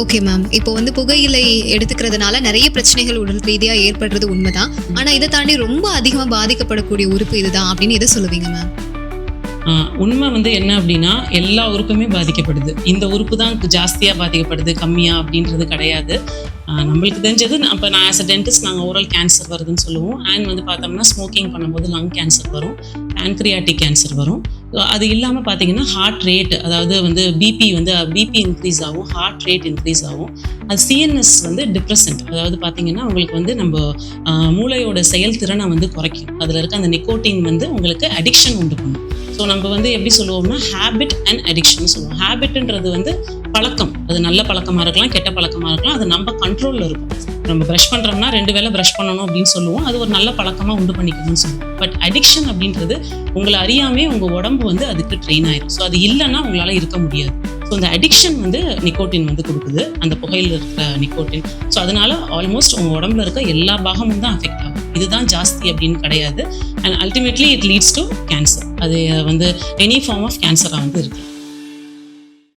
Okay ma'am இப்போ வந்து புகையிலை எடுத்துக்கிறதுனால நிறைய பிரச்சனைகள் உடல் ரீதியாக ஏற்படுறது உண்மைதான். ஆனால் இதை தாண்டி ரொம்ப அதிகமாக பாதிக்கப்படக்கூடிய உறுப்பு இதுதான் அப்படின்னு எதை சொல்லுவீங்க மேம் உண்மை வந்து என்ன அப்படின்னா எல்லா உறுப்புமே பாதிக்கப்படுது. இந்த உறுப்பு தான் ஜாஸ்தியாக பாதிக்கப்படுது கம்மியாக அப்படின்றது கிடையாது. நம்மளுக்கு தெரிஞ்சது அப்போ நான் ஆஸ் அ டென்டிஸ்ட் நாங்கள் ஓரல் கேன்சர் வருதுன்னு சொல்லுவோம். அண்ட் வந்து பார்த்தோம்னா ஸ்மோக்கிங் பண்ணும்போது லங் கேன்சர் வரும். பேன்க்ரியாட்டிக் கேன்சர் வரும். அது இல்லாமல் பார்த்தீங்கன்னா ஹார்ட் ரேட் அதாவது வந்து பிபி வந்து பிபி இன்க்ரீஸ் ஆகும் ஹார்ட் ரேட் இன்க்ரீஸ் ஆகும். அது சிஎன்எஸ் வந்து டிப்ரெசன்ட் அதாவது பார்த்தீங்கன்னா உங்களுக்கு வந்து நம்ம மூளையோட செயல்திறனை வந்து குறைக்கும். அதில் இருக்க அந்த நிக்கோட்டின் வந்து உங்களுக்கு அடிக்ஷன் உண்டு பண்ணும். ஸோ நம்ம வந்து எப்படி சொல்லுவோம்னா ஹேபிட் அண்ட் அடிக்ஷன் சொல்லுவோம். ஹேபிட்ன்றது வந்து பழக்கம். அது நல்ல பழக்கமாக இருக்கலாம் கெட்ட பழக்கமாக இருக்கலாம். அது நம்ம கண்ட்ரோலில் இருக்கும். நம்ம ப்ரஷ் பண்ணுறோம்னா ரெண்டு வேளை ப்ரஷ் பண்ணணும் அப்படின்னு சொல்லுவோம். அது ஒரு நல்ல பழக்கமாக உண்டு பண்ணிக்கணும்னு சொல்லுவோம். பட் அடிக்ஷன் அப்படின்றது உங்களை அறியாமே உங்கள் உடம்பு வந்து அதுக்கு ட்ரெயின் ஆயிடும் ஸோ அது இல்லைன்னா உங்களால் இருக்க முடியாது. ஸோ இந்த அடிக்ஷன் வந்து நிக்கோட்டின் வந்து கொடுக்குது. அந்த புகையில் இருக்கிற நிக்கோட்டின் ஸோ அதனால ஆல்மோஸ்ட் உங்கள் உடம்புல இருக்க எல்லா பாகமும் தான் அஃபெக்ட் ஆகும். இதுதான் ஜாஸ்தி அப்படின்னு கிடையாது. And ultimately it leads to cancer அது வந்து எனி ஃபார்ம் ஆஃப் கேன்சராக வந்து இருக்குது